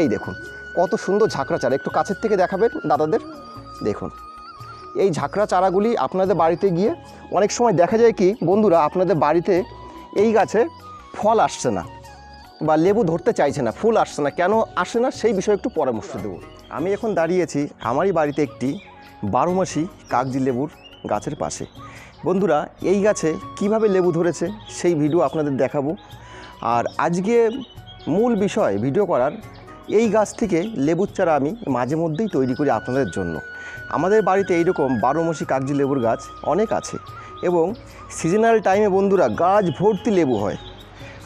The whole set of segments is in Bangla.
এই দেখুন, কত সুন্দর ঝাঁকড়া চারা। একটু কাছের থেকে দেখাবেন দাদাদের? দেখুন, এই ঝাঁকড়া চারাগুলি আপনাদের বাড়িতে গিয়ে অনেক সময় দেখা যায় কি, বন্ধুরা, আপনাদের বাড়িতে এই গাছে ফল আসছে না বা লেবু ধরতে চাইছে না, ফুল আসছে না। কেন আসে না, সেই বিষয়ে একটু পরামর্শ দেবো। আমি এখন দাঁড়িয়েছি আমারই বাড়িতে একটি বারো মাসি কাগজি লেবুর গাছের পাশে। বন্ধুরা, এই গাছে কীভাবে লেবু ধরেছে সেই ভিডিও আপনাদের দেখাবো। আর আজকে মূল বিষয় ভিডিও করার এই গাছ থেকে লেবুর চারা আমি মাঝে মধ্যেই তৈরি করি আপনাদের জন্য। আমাদের বাড়িতে এইরকম বারোমাসি কাগজি লেবুর গাছ অনেক আছে এবং সিজনাল টাইমে বন্ধুরা গাছ ভর্তি লেবু হয়।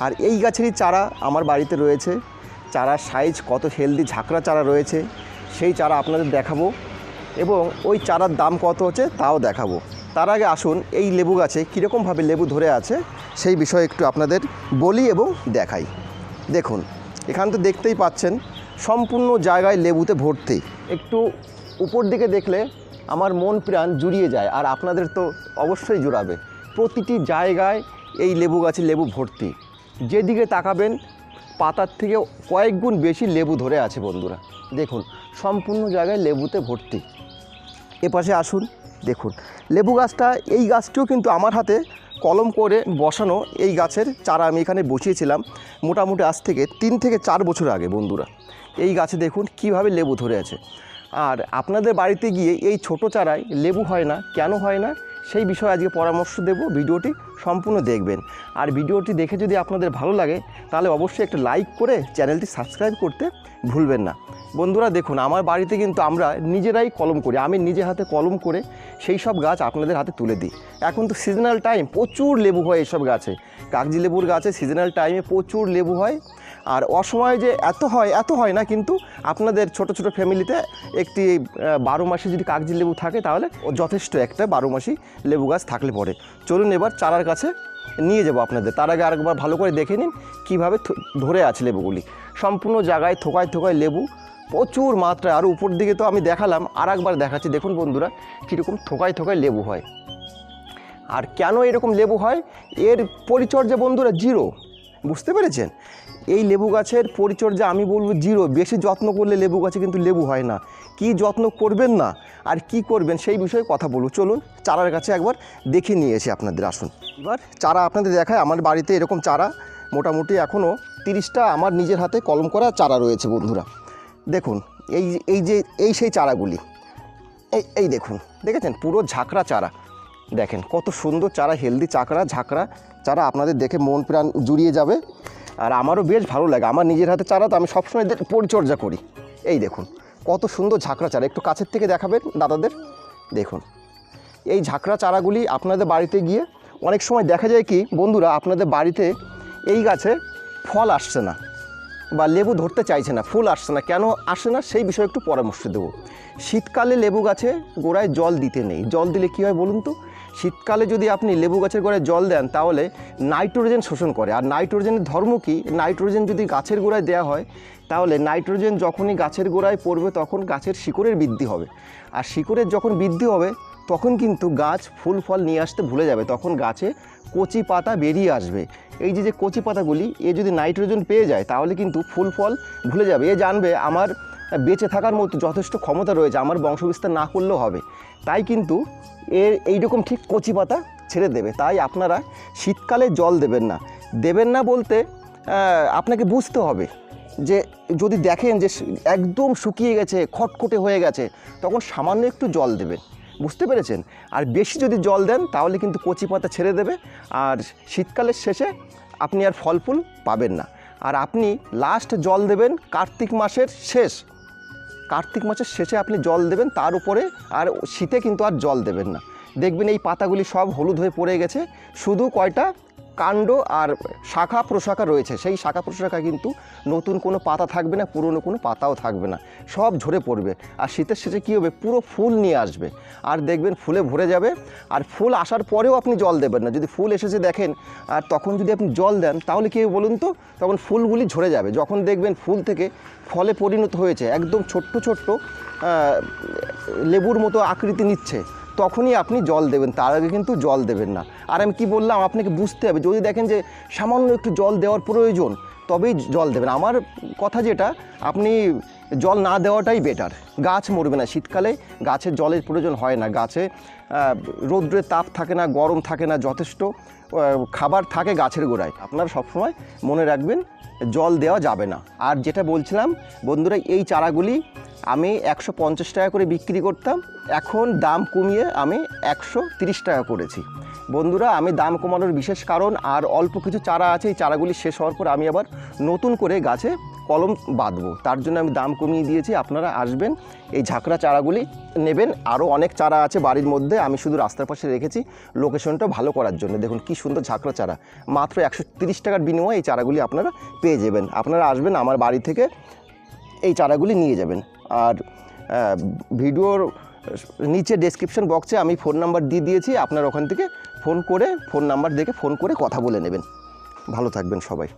আর এই গাছেরই চারা আমার বাড়িতে রয়েছে। চারার সাইজ কত হেলদি ঝাঁকড়া চারা রয়েছে, সেই চারা আপনাদের দেখাবো এবং ওই চারার দাম কত হচ্ছে তাও দেখাবো। তার আগে আসুন, এই লেবু গাছে কীরকমভাবে লেবু ধরে আছে সেই বিষয়ে একটু আপনাদের বলি এবং দেখাই। দেখুন, এখান তো দেখতেই পাচ্ছেন সম্পূর্ণ জায়গায় লেবুতে ভর্তি। একটু উপর দিকে দেখলে আমার মন প্রাণ জুড়িয়ে যায়, আর আপনাদের তো অবশ্যই জুড়াবে। প্রতিটি জায়গায় এই লেবু গাছে লেবু ভর্তি। যেদিকে তাকাবেন, পাতার থেকে কয়েক গুণ বেশি লেবু ধরে আছে বন্ধুরা। দেখুন, সম্পূর্ণ জায়গায় লেবুতে ভর্তি। এপাশে আসুন, দেখুন। লেবু গাছটা, এই গাছটিও কিন্তু আমার হাতে কলম করে বসানো এই গাছের চারা আমি এখানে বসিয়েছিলাম। মোটামুটি আজ থেকে তিন থেকে চার বছর আগে বন্ধুরা। এই গাছে দেখুন কীভাবে লেবু ধরে আছে। আর আপনাদের বাড়িতে গিয়ে এই ছোট চারায় লেবু হয় না, কেন হয় না? সেই বিষয়ে আজকে পরামর্শ দেব, ভিডিওটি সম্পূর্ণ দেখবেন। আর ভিডিওটি দেখে যদি আপনাদের ভালো লাগে, তাহলে অবশ্যই একটা লাইক করে চ্যানেলটি সাবস্ক্রাইব করতে ভুলবেন না। বন্ধুরা দেখুন, আমার বাড়িতে কিন্তু আমরা নিজেরাই কলম করি। আমি নিজে হাতে কলম করে সেই সব গাছ আপনাদের হাতে তুলে দিই। এখন তো সিজনাল টাইম প্রচুর লেবু হয় এইসব গাছে। কাগজি লেবুর গাছে সিজনাল টাইমে প্রচুর লেবু হয়। আর অসময়ে যে এত হয় এত হয় না, কিন্তু আপনাদের ছোট ছোট ফ্যামিলিতে একটি বারো মাসে যদি কাগজি লেবু থাকে, তাহলে যথেষ্ট একটা বারো মাসি লেবু গাছ থাকলে পরে। চলুন এবার চারার কাছে নিয়ে যাব আপনাদের। তার আগে আরেকবার ভালো করে দেখে নিন কীভাবে ধরে আছে লেবুগুলি। সম্পূর্ণ জায়গায় থোকায় থোকায় লেবু, প্রচুর মাত্রায়। আর উপর দিকে তো আমি দেখালাম আর একবার দেখাচ্ছি। দেখুন বন্ধুরা, কীরকম থোকায় থোকায় লেবু হয়। আর কেন এরকম লেবু হয়? এর পরিচর্যা বন্ধুরা, জিরো। বুঝতে পেরেছেন? এই লেবু গাছের পরিচর্যা আমি বলব জিরো। বেশি যত্ন করলে লেবু গাছে কিন্তু লেবু হয় না। কি যত্ন করবেন না আর কি করবেন সেই বিষয়ে কথা বলুন চলুন, চারার কাছে একবার দেখে নিয়েছি আপনাদের আসুন। এবার চারা আপনাদের দেখায়। আমার বাড়িতে এরকম চারা মোটামুটি এখনও তিরিশটা আমার নিজের হাতে কলম করা চারা রয়েছে বন্ধুরা। দেখুন, এই এই যে, এই সেই চারাগুলি। এই এই দেখুন, দেখেছেন? পুরো ঝাঁকড়া চারা। দেখেন, কত সুন্দর চারা হেলদি চাকরা ঝাঁকড়া চারা আপনাদের দেখে মন প্রাণ জুড়িয়ে যাবে। আর আমারও বেশ ভালো লাগে। আমার নিজের হাতে চারা, তো আমি সবসময় পরিচর্যা করি। এই দেখুন, কত সুন্দর ঝাঁকড়া চারা। একটু কাছের থেকে দেখাবেন দাদাদের? দেখুন, এই ঝাঁকড়া চারাগুলি আপনাদের বাড়িতে গিয়ে অনেক সময় দেখা যায় কি, বন্ধুরা, আপনাদের বাড়িতে এই গাছে ফল আসছে না। বা লেবু ধরতে চাইছে না, ফুল আসছে না, কেন আসে না সেই বিষয়ে একটু পরামর্শ দেবো। শীতকালে লেবু গাছে গোড়ায় জল দিতে নেই। জল দিলে কী হয় বলুন তো? শীতকালে যদি আপনি লেবু গাছের গোড়ায় জল দেন, তাহলে নাইট্রোজেন শোষণ করে। আর নাইট্রোজেনের ধর্ম কি? নাইট্রোজেন যদি গাছের গোড়ায় দেওয়া হয়, তাহলে নাইট্রোজেন যখনই গাছের গোড়ায় পড়বে, তখন গাছের শিকড়ের বৃদ্ধি হবে। আর শিকড়ের যখন বৃদ্ধি হবে তখন কিন্তু গাছ ফুল, ফল নিয়ে আসতে ভুলে যাবে। তখন গাছে কচি পাতা বেরিয়ে আসবে। এই যে যে কচি পাতাগুলি, এ যদি নাইট্রোজেন পেয়ে যায়, তাহলে কিন্তু ফুল, ফল ভুলে যাবে। এ জানবে, আমার বেঁচে থাকার মতো যথেষ্ট ক্ষমতা রয়েছে, আমার বংশবিস্তার না করলেও হবে। তাই কিন্তু এর এইরকম ঠিক কচি পাতা ছেড়ে দেবে। তাই আপনারা শীতকালে জল দেবেন না। দেবেন না বলতে আপনাকে বুঝতে হবে যে, যদি দেখেন যে, একদম শুকিয়ে গেছে, খটখটে হয়ে গেছে, তখন সামান্য একটু জল দেবেন বুঝতে পেরেছেন? আর বেশি যদি জল দেন, তাহলে কিন্তু কচি পাতা ছেড়ে দেবে। আর শীতকালের শেষে আপনি আর ফল ফুল পাবেন না। আর আপনি লাস্ট জল দেবেন কার্তিক মাসের শেষ। কার্তিক মাসের শেষে আপনি জল দেবেন, তার উপরে আর শীতে কিন্তু আর জল দেবেন না। দেখবেন এই পাতাগুলি সব হলুদ হয়ে পড়ে গেছে। শুধু কয়টা? কাণ্ড আর শাখা প্রশাখা রয়েছে। সেই শাখা প্রশাখা কিন্তু নতুন কোনো পাতা থাকবে না, পুরনো কোনো পাতাও থাকবে না। সব ঝরে পড়বে। আর শীতের শেষে কী হবে? পুরো ফুল নিয়ে আসবে। আর দেখবেন ফুলে ভরে যাবে। আর ফুল আসার পরেও আপনি জল দেবেন না। যদি ফুল এসেছে দেখেন, আর তখন যদি আপনি জল দেন, তাহলে কী বলুন তো? তখন ফুলগুলি ঝরে যাবে। যখন দেখবেন ফুল থেকে ফলে পরিণত হয়েছে, একদম ছোট্ট ছোট্ট লেবুর মতো আকৃতি নিচ্ছে তখনই আপনি জল দেবেন, তার আগে কিন্তু জল দেবেন না। আর আমি কি বললাম, আপনাকে বুঝতে হবে, যদি দেখেন যে সামান্য একটু জল দেওয়ার প্রয়োজন, তবেই জল দেবেন। আমার কথা যেটা, আপনি জল না দেওয়াটাই বেটার গাছ মরবে না শীতকালে, গাছের জলের প্রয়োজন হয় না। গাছে রৌদ্রে তাপ থাকে না, গরম থাকে না যথেষ্ট খাবার থাকে গাছের গোড়ায়। আপনারা সবসময় মনে রাখবেন, জল দেওয়া যাবে না। আর যেটা বলছিলাম, বন্ধুরা, এই চারাগুলি আমি একশো পঞ্চাশ টাকা করে বিক্রি করতাম। এখন দাম কমিয়ে আমি একশো তিরিশ টাকা করেছি। বন্ধুরা, আমি দাম কমানোর বিশেষ কারণ আর অল্প কিছু চারা আছে, এই চারাগুলি শেষ হওয়ার পর আমি আবার নতুন করে গাছে কলম বাঁধবো। তার জন্য আমি দাম কমিয়ে দিয়েছি। আপনারা আসবেন, এই ঝাঁকড়া চারাগুলি নেবেন। আরও অনেক চারা আছে বাড়ির মধ্যে, আমি শুধু রাস্তার পাশে রেখেছি লোকেশনটা ভালো করার জন্য। দেখুন কি সুন্দর ঝাঁকড়া চারা। মাত্র একশো টাকার বিনিময়ে এই চারাগুলি আপনারা পেয়ে যাবেন। আপনারা আসবেন আমার বাড়ি থেকে এই চারাগুলি নিয়ে যাবেন। আর ভিডিওর নিচে ডেসক্রিপশন বক্সে আমি ফোন নাম্বার দিয়ে দিয়েছি, আপনার ওখান থেকে ফোন করে ফোন নাম্বার দেখে ফোন করে কথা বলে নেবেন। ভালো থাকবেন সবাই।